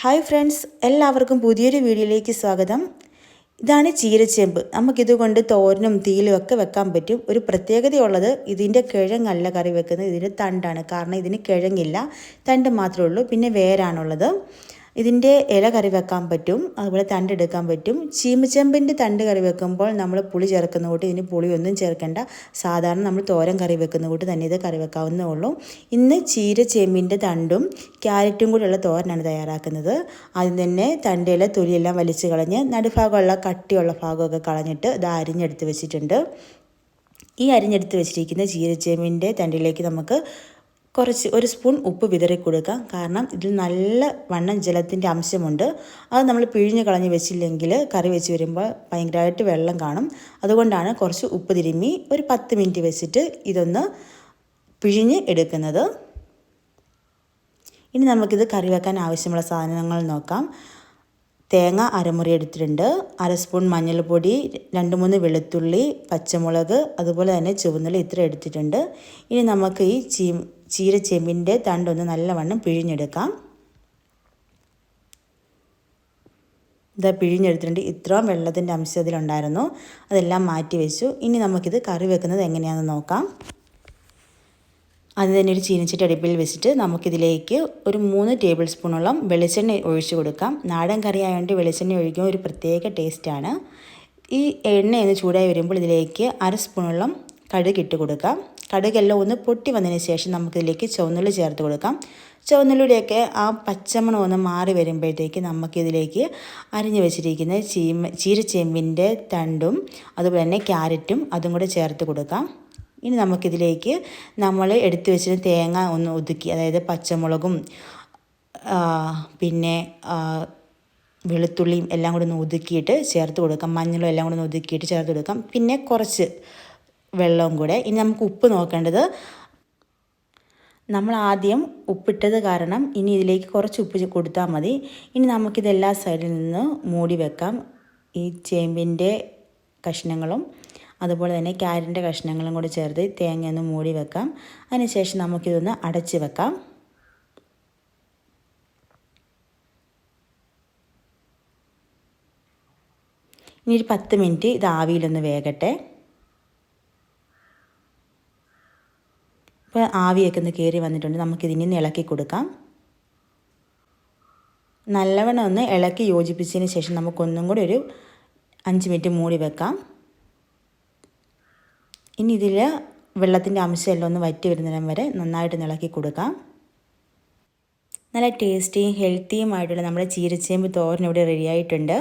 Hi friends എല്ലാവർക്കും പുതിയൊരു വീഡിയോയിലേക്ക് സ്വാഗതം. ഇതാണ് ചീരച്ചേമ്പ്. നമുക്കിതുകൊണ്ട് തോരനും തീലും ഒക്കെ വെക്കാൻ പറ്റും. ഒരു പ്രത്യേകതയുള്ളത് ഇതിന്റെ കിഴങ്ങല്ല കറി വെക്കുന്നത്. ഇതിന്റെ തണ്ടാണ്. കാരണം ഇതിന് കിഴങ്ങില്ല. തണ്ട് മാത്രമേ ഉള്ളൂ. പിന്നെ വേരാണുള്ളത്. ഇതിന്റെ ഇല കറി വെക്കാൻ പറ്റും അതുപോലെ തണ്ട് എടുക്കാൻ പറ്റും. ചീമച്ചെമ്പിന്റെ തണ്ട് കറി വെക്കുമ്പോൾ നമ്മൾ പുളി ചേർക്കുന്ന കൂട്ട് ഇതിന് പുളിയൊന്നും ചേർക്കേണ്ട. സാധാരണ നമ്മൾ തോരൻ കറി വെക്കുന്ന കൂട്ട് തന്നെ ഇത് കറി വെക്കാവുന്നേ ഉള്ളൂ. ഇന്ന് ചീര ചേമ്പിന്റെ തണ്ടും ക്യാരറ്റും കൂടെയുള്ള തോരനാണ് തയ്യാറാക്കുന്നത്. ആദ്യം തന്നെ തണ്ടിലെ തൊലിയെല്ലാം വലിച്ചു കളഞ്ഞ് നടുഭാഗമുള്ള കട്ടിയുള്ള ഭാഗമൊക്കെ കളഞ്ഞിട്ട് ഇത് അരിഞ്ഞെടുത്ത് വെച്ചിട്ടുണ്ട്. ഈ അരിഞ്ഞെടുത്ത് വെച്ചിരിക്കുന്ന ചീരച്ചേമ്പിന്റെ തണ്ടിലേക്ക് നമുക്ക് കുറച്ച് ഒരു സ്പൂൺ ഉപ്പ് വിതറി കൊടുക്കാം കാരണം ഇതിൽ നല്ല വണ്ണം ജലത്തിന്റെ അംശമുണ്ട്. അത് നമ്മൾ പിഴിഞ്ഞ് കളഞ്ഞ് വെച്ചില്ലെങ്കിൽ കറി വെച്ച് വരുമ്പോൾ ഭയങ്കരമായിട്ട് വെള്ളം കാണും. അതുകൊണ്ടാണ് കുറച്ച് ഉപ്പ് തിരുമ്മി ഒരു പത്ത് മിനിറ്റ് വെച്ചിട്ട് ഇതൊന്ന് പിഴിഞ്ഞ് എടുക്കുന്നത്. ഇനി നമുക്കിത് കറി വെക്കാൻ ആവശ്യമുള്ള സാധനങ്ങൾ നോക്കാം. തേങ്ങ അരമുറി എടുത്തിട്ടുണ്ട്. അര സ്പൂൺ മഞ്ഞൾപ്പൊടി രണ്ട് മൂന്ന് വെളുത്തുള്ളി പച്ചമുളക് അതുപോലെ തന്നെ ചുവന്നുള്ളി ഇത്ര എടുത്തിട്ടുണ്ട്. ഇനി നമുക്ക് ഈ ചീ ചീരച്ചെമ്പിന്റെ തണ്ടൊന്ന് നല്ലവണ്ണം പിഴിഞ്ഞെടുക്കാം. ഇതാ പിഴിഞ്ഞെടുത്തിട്ടുണ്ട്. ഇത്രയും വെള്ളത്തിന്റെ അംശം അതിലുണ്ടായിരുന്നു. അതെല്ലാം മാറ്റി വെച്ചു. ഇനി നമുക്കിത് കറി വെക്കുന്നത് എങ്ങനെയാണെന്ന് നോക്കാം. അത് തന്നെ ഒരു ചീനച്ചട്ടി അടുപ്പിൽ വെച്ചിട്ട് നമുക്കിതിലേക്ക് ഒരു മൂന്ന് ടേബിൾ സ്പൂണോളം വെളിച്ചെണ്ണ ഒഴിച്ചു കൊടുക്കാം. നാടൻ കറി ആയതുകൊണ്ട് വെളിച്ചെണ്ണ ഒഴിക്കുമ്പോൾ ഒരു പ്രത്യേക ടേസ്റ്റാണ്. ഈ എണ്ണ ഒന്ന് ചൂടായി വരുമ്പോൾ ഇതിലേക്ക് അര സ്പൂണോളം കടുക് ഇട്ട് കൊടുക്കാം. കടുകെല്ലാം ഒന്ന് പൊട്ടി വന്നതിന് ശേഷം നമുക്കിതിലേക്ക് ചുവന്നുള്ളി ചേർത്ത് കൊടുക്കാം. ചുവന്നുള്ളിയുടെയൊക്കെ ആ പച്ചമണം ഒന്ന് മാറി വരുമ്പോഴത്തേക്ക് നമുക്കിതിലേക്ക് അരിഞ്ഞു വെച്ചിരിക്കുന്ന ചീമ ചീരച്ചേമ്പിന്റെ തണ്ടും അതുപോലെ തന്നെ ക്യാരറ്റും അതും കൂടെ ചേർത്ത് കൊടുക്കാം. ഇനി നമുക്കിതിലേക്ക് നമ്മൾ എടുത്തു വെച്ചിരുന്ന തേങ്ങ ഒന്ന് ഒതുക്കി അതായത് പച്ചമുളകും പിന്നെ വെളുത്തുള്ളിയും എല്ലാം കൂടി ഒന്ന് ഒതുക്കിയിട്ട് ചേർത്ത് കൊടുക്കാം. മഞ്ഞളും എല്ലാം കൂടി ഒന്ന് ഒതുക്കിയിട്ട് ചേർത്ത് കൊടുക്കാം. പിന്നെ കുറച്ച് വെള്ളവും കൂടെ. ഇനി നമുക്ക് ഉപ്പ് നോക്കേണ്ടത്. നമ്മൾ ആദ്യം ഉപ്പിട്ടത് കാരണം ഇനി ഇതിലേക്ക് കുറച്ച് ഉപ്പ് കൊടുത്താൽ മതി. ഇനി നമുക്കിത് എല്ലാ സൈഡിൽ നിന്ന് മൂടി വെക്കാം. ഈ ചേമ്പിന്റെ കഷ്ണങ്ങളും അതുപോലെ തന്നെ ക്യാരറ്റിന്റെ കഷ്ണങ്ങളും കൂടി ചേർത്ത് തേങ്ങ ഒന്ന് മൂടി വെക്കാം. അതിനുശേഷം നമുക്കിതൊന്ന് അടച്ച് വെക്കാം. ഇനി ഒരു പത്ത് മിനിറ്റ് ഇത് ആവിയിലൊന്ന് വേകട്ടെ. ഇപ്പോൾ ആവിയൊക്കെ ഒന്ന് കയറി വന്നിട്ടുണ്ട്. നമുക്കിതിനെ ഇളക്കി കൊടുക്കാം. നല്ലവണ്ണം ഒന്ന് ഇളക്കി യോജിപ്പിച്ചതിന് ശേഷം നമുക്കൊന്നും കൂടി ഒരു അഞ്ച് മിനിറ്റ് മൂടി വെക്കാം. ഇനി ഇതിൽ വെള്ളത്തിന്റെ അംശമെല്ലാം ഒന്ന് വറ്റി വരുന്നിടം വരെ നന്നായിട്ട് ഇളക്കി കൊടുക്കാം. നല്ല ടേസ്റ്റിയും ഹെൽത്തിയുമായിട്ടുള്ള നമ്മുടെ ചീരച്ചേമ്പ് തോരൻ ഇവിടെ റെഡി ആയിട്ടുണ്ട്.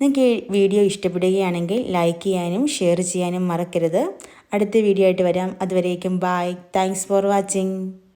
നിങ്ങൾക്ക് വീഡിയോ ഇഷ്ടപ്പെടുകയാണെങ്കിൽ ലൈക്ക് ചെയ്യാനും ഷെയർ ചെയ്യാനും മറക്കരുത്. അടുത്ത വീഡിയോ ആയിട്ട് വരാം. അതുവരേക്കും ബൈ താങ്ക്സ് ഫോർ വാച്ചിങ്